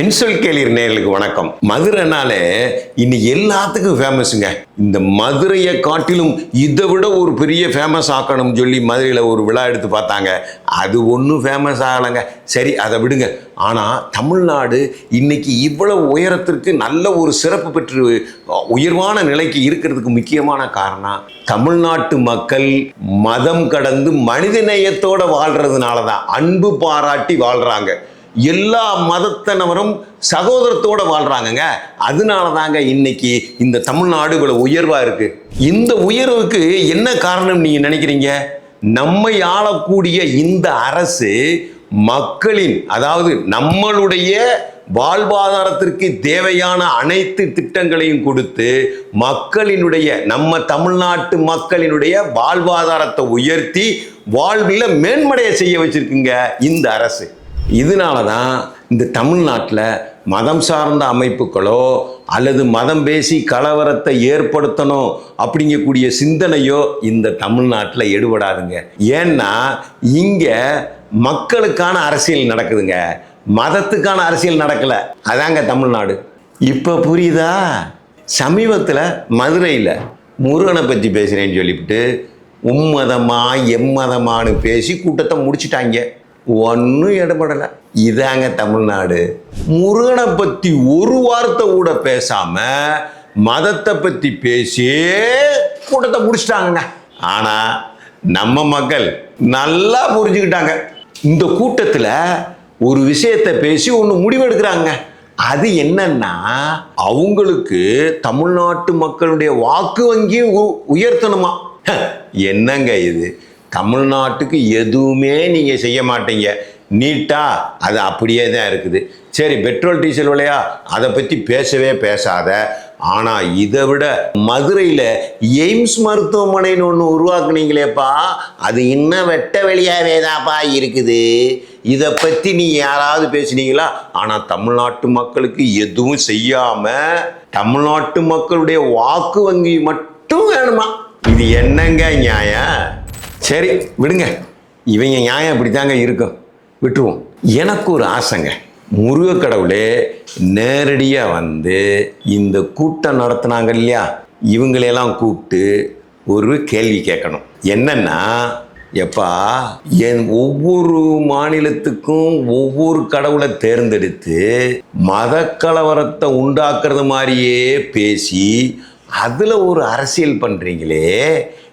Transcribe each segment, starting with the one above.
தென்சொல் கேளிர் நேர்களுக்கு வணக்கம். மதுரைனாலே இன்னி எல்லாத்துக்கும் ஃபேமஸுங்க இந்த மதுரையை காட்டிலும் இதை விட ஒரு பெரிய ஃபேமஸ் ஆக்கணும்னு சொல்லி மதுரையில் ஒரு விழா எடுத்து பார்த்தாங்க. அது ஒன்றும் ஃபேமஸ் ஆகலைங்க. சரி அதை விடுங்க. ஆனால் தமிழ்நாடு இன்னைக்கு இவ்வளவு உயரத்திற்கு நல்ல ஒரு சிறப்பு பெற்று உயர்வான நிலைக்கு இருக்கிறதுக்கு முக்கியமான காரணம் தமிழ்நாட்டு மக்கள் மதம் கடந்து மனிதநேயத்தோட வாழ்கிறதுனால தான் அன்பு பாராட்டி வாழ்கிறாங்க எல்லா மதத்தினவரும் சகோதரத்தோட வாழ்கிறாங்கங்க அதனால தாங்க இன்னைக்கு இந்த தமிழ்நாடு இவ்வளோ உயர்வாக இருக்குது இந்த உயர்வுக்கு என்ன காரணம் நீங்கள் நினைக்கிறீங்க? நம்மை ஆளக்கூடிய இந்த அரசு மக்களின் அதாவது நம்மளுடைய வாழ்வாதாரத்திற்கு தேவையான அனைத்து திட்டங்களையும் கொடுத்து மக்களினுடைய நம்ம தமிழ்நாட்டு மக்களினுடைய வாழ்வாதாரத்தை உயர்த்தி வாழ்வில் மேன்மடைய செய்ய வச்சிருக்குங்க இந்த அரசு. இதனால தான் இந்த தமிழ்நாட்டில் மதம் சார்ந்த அமைப்புகளோ அல்லது மதம் பேசி கலவரத்தை ஏற்படுத்தணும் அப்படிங்கக்கூடிய சிந்தனையோ இந்த தமிழ்நாட்டில் எடுபடாதுங்க. ஏன்னா இங்கே மக்களுக்கான அரசியல் நடக்குதுங்க. மதத்துக்கான அரசியல் நடக்கல. அதாங்க தமிழ்நாடு. இப்போ புரியுதா? சமீபத்தில் மதுரையில் முருகனை பற்றி பேசுகிறேன்னு சொல்லிவிட்டு உம்மதமா எம்மதமானு பேசி கூட்டத்தை முடிச்சிட்டாங்க. ஒன்றும் இடப்படலை இதாங்க தமிழ்நாடு. முருகனை பற்றி ஒரு வார்த்தை கூட பேசாம மதத்தை பற்றி பேசி கூட்டத்தை முடிச்சிட்டாங்க ஆனால் நம்ம மக்கள் நல்லா புரிஞ்சுக்கிட்டாங்க. இந்த கூட்டத்தில் ஒரு விஷயத்தை பேசி ஒன்று முடிவெடுக்கிறாங்க. அது என்னன்னா அவங்களுக்கு தமிழ்நாட்டு மக்களுடைய வாக்கு வங்கியும் உ- உயர்த்தணுமா? என்னங்க இது? தமிழ்நாட்டுக்கு எதுவுமே நீங்கள் செய்ய மாட்டீங்க. நீட்டாக அது அப்படியே தான் இருக்குது. சரி பெட்ரோல் டீசல் விலையா? அதை பற்றி பேசவே பேசாத. ஆனால் இதை விட மதுரையில் எய்ம்ஸ் மருத்துவமனைன்னு ஒன்று உருவாக்குனீங்களேப்பா. அது இன்னும் வெட்ட வெளியாகவே தான்ப்பா இருக்குது. இதை பற்றி நீ யாராவது பேசுனீங்களா? ஆனால் தமிழ்நாட்டு மக்களுக்கு எதுவும் செய்யாமல் தமிழ்நாட்டு மக்களுடைய வாக்கு வங்கி மட்டும் வேணுமா? இது என்னங்க நியாயம்? சரி விடுங்க. இவங்க நியாயம் இப்படித்தாங்க இருக்கும் விட்டுருவோம். எனக்கு ஒரு ஆசைங்க. முருக கடவுளே நேரடியாக வந்து இந்த கூட்டம் நடத்துனாங்க இல்லையா? இவங்களையெல்லாம் கூப்பிட்டு ஒரு கேள்வி கேட்கணும். என்னன்னா எப்பா என் ஒவ்வொரு மாநிலத்துக்கும் ஒவ்வொரு கடவுளை தேர்ந்தெடுத்து மத கலவரத்தை உண்டாக்குறது மாதிரியே பேசி அதில் ஒரு அரசியல் பண்ணுறீங்களே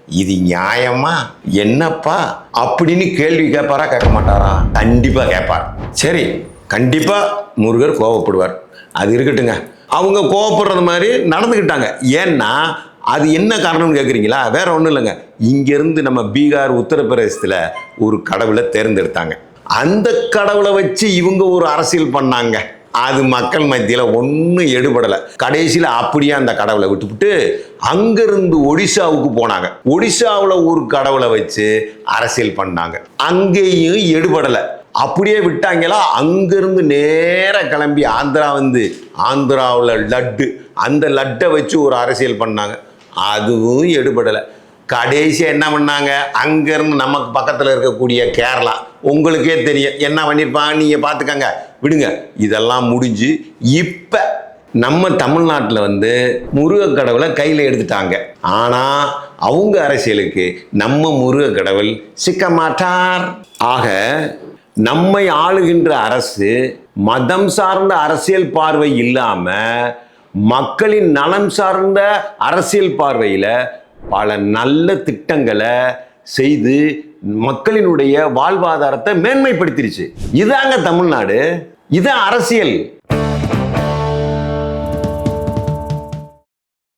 இது நியாயமா? என்னப்பா? அப்படின்னு கேள்வி கேட்பாரா கேட்க மாட்டாரா? கண்டிப்பாக கேட்பார். சரி கண்டிப்பாக முருகர் கோவப்படுவார். அது இருக்கட்டுங்க. அவங்க கோவப்படுறது மாதிரி நடந்துக்கிட்டாங்க ஏன்னா அது என்ன காரணம்னு கேட்குறீங்களா வேற ஒன்றும் இல்லைங்க. இங்கேருந்து நம்ம பீகார் உத்தரப்பிரதேசத்தில் ஒரு கடவுளை தேர்ந்தெடுத்தாங்க. அந்த கடவுளை வச்சு இவங்க ஒரு அரசியல் பண்ணாங்க. அது மக்கள் மத்தியில் ஒன்றும் எடுபடலை. கடைசியில் அப்படியே அந்த கடவுளை விட்டுவிட்டு அங்கேருந்து ஒடிசாவுக்கு போனாங்க. ஒடிசாவில் ஒரு கடவுளை வச்சு அரசியல் பண்ணாங்க. அங்கேயும் எடுபடலை. அப்படியே விட்டாங்களா? அங்கேருந்து நேராக கிளம்பி ஆந்திரா வந்து ஆந்திராவில் லட்டு அந்த லட்டை வச்சு ஒரு அரசியல் பண்ணாங்க. அதுவும் எடுபடலை. கடைசியாக என்ன பண்ணாங்க? அங்கேருந்து நமக்கு பக்கத்தில் இருக்கக்கூடிய கேரளா. உங்களுக்கே தெரியும். என்ன பண்ணியிருப்பாங்க நீங்கள் பார்த்துக்கங்க விடுங்க. இதெல்லாம் முடிஞ்சு இப்போ நம்ம தமிழ்நாட்டில் வந்து முருகக் கடவுளை கையில் எடுத்துட்டாங்க. ஆனால் அவங்க அரசியலுக்கு நம்ம முருகக் கடவுள் சிக்க மாட்டார். ஆக நம்மை ஆளுகின்ற அரசு மதம் சார்ந்த அரசியல் பார்வை இல்லாமல் மக்களின் நலம் சார்ந்த அரசியல் பார்வையில் பல நல்ல திட்டங்களை செய்து மக்களினுடைய வாழ்வாதாரத்தை மேன்மைப்படுத்திருச்சு. இதாங்க தமிழ்நாடு. இதான் அரசியல்.